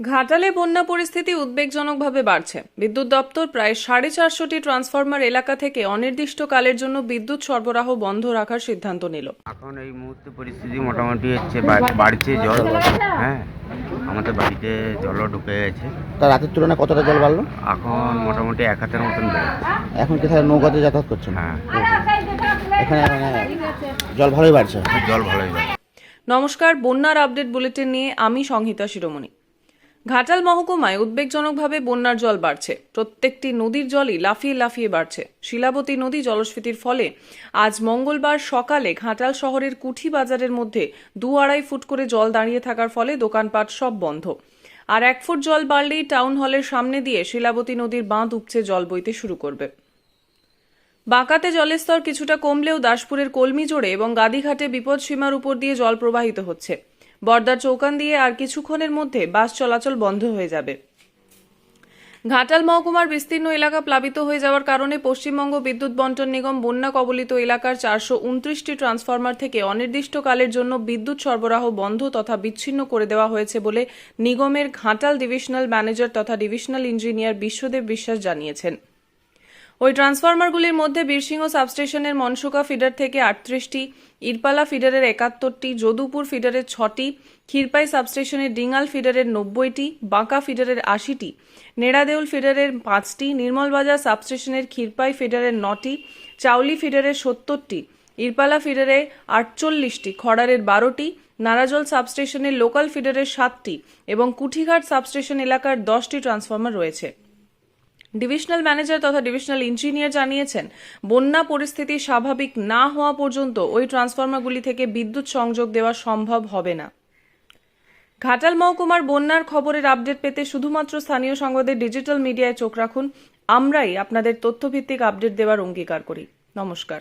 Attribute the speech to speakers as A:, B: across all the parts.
A: ঘাটালে বন্যা পরিস্থিতি উদ্বেগজনকভাবে বাড়ছে। বিদ্যুৎ দপ্তর প্রায় সাড়ে চারশোটি ট্রান্সফরমার এলাকা থেকে অনির্দিষ্টকালের জন্য বিদ্যুৎ সরবরাহ বন্ধ রাখার সিদ্ধান্ত নিল।
B: এখন এই মুহূর্তে পরিস্থিতি মোটামুটি হচ্ছে বাড়ছে জল। হ্যাঁ আমাদের বাড়িতে জলও ঢুকে গেছে।
C: তা রাতের তুলনায় কতটা জল বাড়লো?
B: এখন মোটামুটি এক হাতের মতন বেড়েছে
C: এখন কি তাহলে নৌকাতে যাতায়াত করছে
B: হ্যাঁ।
C: এখানে মানে জল ভালোই বাড়ছে?
B: জল ভালোই যাবে
A: নমস্কার বন্যার আপডেট বুলেটিন নিয়ে আমি সংহিতা শিরোমণি। ঘাটাল মহকুমায় উদ্বেগজনকভাবে বন্যার জল বাড়ছে। প্রত্যেকটি নদীর জলই লাফিয়ে লাফিয়ে বাড়ছে। শিলাবতী নদী জলস্ফীতির ফলে আজ মঙ্গলবার সকালে ঘাটাল শহরের কুঠি বাজারের মধ্যে দু আড়াই ফুট করে জল দাঁড়িয়ে থাকার ফলে দোকানপাট সব বন্ধ। আর এক ফুট জল বাড়লেই টাউন হলের সামনে দিয়ে শিলাবতী নদীর বাঁধ উপচে জল বইতে শুরু করবে। বাঁকাতে জলের স্তর কিছুটা কমলেও দাসপুরের কলমি জোড়ে এবং গাদিঘাটে বিপদ সীমার উপর দিয়ে জল প্রবাহিত হচ্ছে। বর্দার চৌকান দিয়ে আর কিছুক্ষণের মধ্যে বাস চলাচল বন্ধ হয়ে যাবে। ঘাটাল মহকুমার বিস্তীর্ণ এলাকা প্লাবিত হয়ে যাওয়ার কারণে পশ্চিমবঙ্গ বিদ্যুৎ বন্টন নিগম বন্যা কবলিত এলাকার চারশো উনত্রিশটি ট্রান্সফরমার থেকে অনির্দিষ্টকালের জন্য বিদ্যুৎ সরবরাহ বন্ধ তথা বিচ্ছিন্ন করে দেওয়া হয়েছে বলে নিগমের ঘাটাল ডিভিশনাল ম্যানেজার তথা ডিভিশনাল ইঞ্জিনিয়ার বিশ্বদেব বিশ্বাস জানিয়েছেন। ওই ট্রান্সফরমারগুলির মধ্যে বীরসিংহ সাবস্টেশনের মনসুকা ফিডার থেকে আটত্রিশটি, ইরপালা ফিডারের একাত্তরটি, যদুপুর ফিডারের ছটি, ক্ষীরপাই সাবস্টেশনের ডিঙ্গাল ফিডারের নব্বইটি, বাঁকা ফিডারের আশিটি, নেড়াদেউল ফিডারের পাঁচটি, নির্মলবাজার সাবস্টেশনের ক্ষীরপাই ফিডারের নটি, চাউলি ফিডারের সত্তরটি, ইরপালা ফিডারে আটচল্লিশটি, খড়ারের বারোটি, নারাজল সাবস্টেশনের লোকাল ফিডারের সাতটি এবং কুঠিঘাট সাবস্টেশন এলাকার দশটি ট্রান্সফরমার রয়েছে। ডিভিশনাল ম্যানেজার তথা ডিভিশনাল ইঞ্জিনিয়ার জানিয়েছেন, বন্যা পরিস্থিতি স্বাভাবিক না হওয়া পর্যন্ত ওই ট্রান্সফরমারগুলি থেকে বিদ্যুৎ সংযোগ দেওয়া সম্ভব হবে না। ঘাটাল মহকুমার বন্যার খবরের আপডেট পেতে শুধুমাত্র স্থানীয় সংবাদের ডিজিটাল মিডিয়ায় চোখ রাখুন। আমরাই আপনাদের তথ্যভিত্তিক আপডেট দেওয়ার অঙ্গীকার করি। নমস্কার।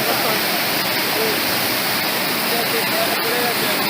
D: Thank you.